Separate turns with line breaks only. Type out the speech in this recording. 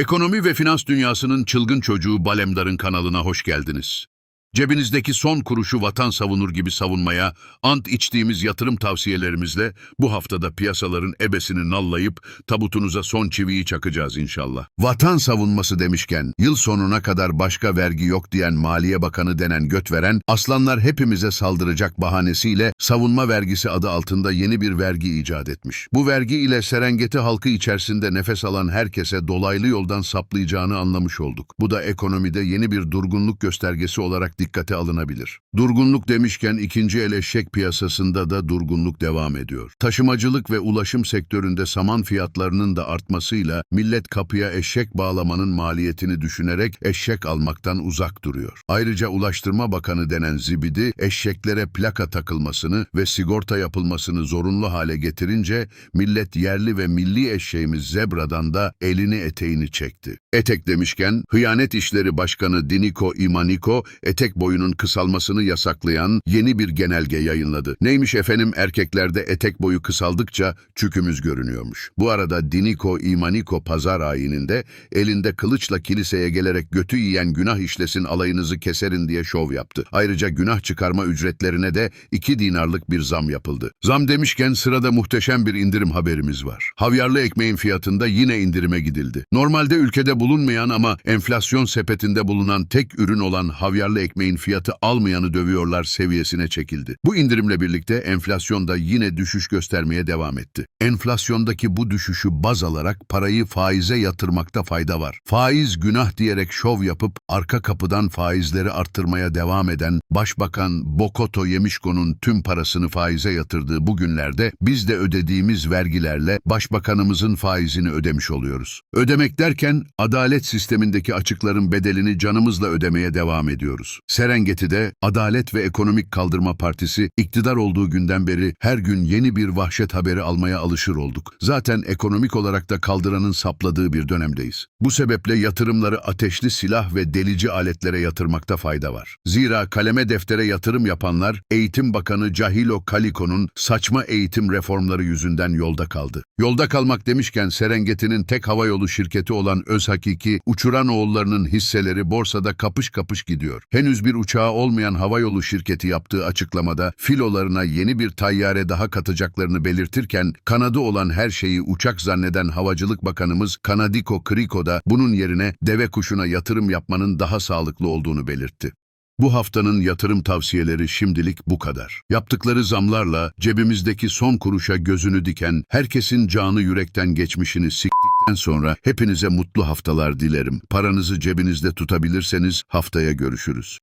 Ekonomi ve finans dünyasının çılgın çocuğu Balemdar'ın kanalına hoş geldiniz. Cebinizdeki son kuruşu vatan savunur gibi savunmaya, ant içtiğimiz yatırım tavsiyelerimizle bu haftada piyasaların ebesini nallayıp tabutunuza son çiviyi çakacağız inşallah. Vatan savunması demişken, yıl sonuna kadar başka vergi yok diyen Maliye Bakanı denen göt veren, aslanlar hepimize saldıracak bahanesiyle savunma vergisi adı altında yeni bir vergi icat etmiş. Bu vergi ile Serengeti halkı içerisinde nefes alan herkese dolaylı yoldan saplayacağını anlamış olduk. Bu da ekonomide yeni bir durgunluk göstergesi olarak dikkate alınabilir. Durgunluk demişken ikinci el eşek piyasasında da durgunluk devam ediyor. Taşımacılık ve ulaşım sektöründe saman fiyatlarının da artmasıyla millet kapıya eşek bağlamanın maliyetini düşünerek eşek almaktan uzak duruyor. Ayrıca Ulaştırma Bakanı denen zibidi eşeklere plaka takılmasını ve sigorta yapılmasını zorunlu hale getirince millet yerli ve milli eşeğimiz zebradan da elini eteğini çekti. Etek demişken Hıyanet İşleri Başkanı Diniko İmaniko etek boyunun kısalmasını yasaklayan yeni bir genelge yayınladı. Neymiş efendim erkeklerde etek boyu kısaldıkça çükümüz görünüyormuş. Bu arada Diniko İmaniko pazar ayininde elinde kılıçla kiliseye gelerek götü yiyen günah işlesin alayınızı keserin diye şov yaptı. Ayrıca günah çıkarma ücretlerine de 2 dinarlık bir zam yapıldı. Zam demişken sırada muhteşem bir indirim haberimiz var. Havyarlı ekmeğin fiyatında yine indirime gidildi. Normalde ülkede bulunmayan ama enflasyon sepetinde bulunan tek ürün olan havyarlı ekmeğin fiyatı almayanı dövüyorlar seviyesine çekildi. Bu indirimle birlikte enflasyon da yine düşüş göstermeye devam etti. Enflasyondaki bu düşüşü baz alarak parayı faize yatırmakta fayda var. Faiz günah diyerek şov yapıp arka kapıdan faizleri arttırmaya devam eden Başbakan Bokoto Yemişko'nun tüm parasını faize yatırdığı bu günlerde biz de ödediğimiz vergilerle başbakanımızın faizini ödemiş oluyoruz. Ödemek derken adalet sistemindeki açıkların bedelini canımızla ödemeye devam ediyoruz. Serengeti'de Adalet ve Ekonomik Kaldırma Partisi iktidar olduğu günden beri her gün yeni bir vahşet haberi almaya alışır olduk. Zaten ekonomik olarak da kaldıranın sapladığı bir dönemdeyiz. Bu sebeple yatırımları ateşli silah ve delici aletlere yatırmakta fayda var. Zira kaleme deftere yatırım yapanlar Eğitim Bakanı Cahilo Kaliko'nun saçma eğitim reformları yüzünden yolda kaldı. Yolda kalmak demişken Serengeti'nin tek havayolu şirketi olan Özhakiki, uçuran oğullarının hisseleri borsada kapış kapış gidiyor. Henüz bir uçağı olmayan havayolu şirketi yaptığı açıklamada filolarına yeni bir tayyare daha katacaklarını belirtirken kanadı olan her şeyi uçak zanneden Havacılık Bakanımız Kanadiko Kriko da bunun yerine deve kuşuna yatırım yapmanın daha sağlıklı olduğunu belirtti. Bu haftanın yatırım tavsiyeleri şimdilik bu kadar. Yaptıkları zamlarla cebimizdeki son kuruşa gözünü diken, herkesin canı yürekten geçmişini siktikten sonra hepinize mutlu haftalar dilerim. Paranızı cebinizde tutabilirseniz haftaya görüşürüz.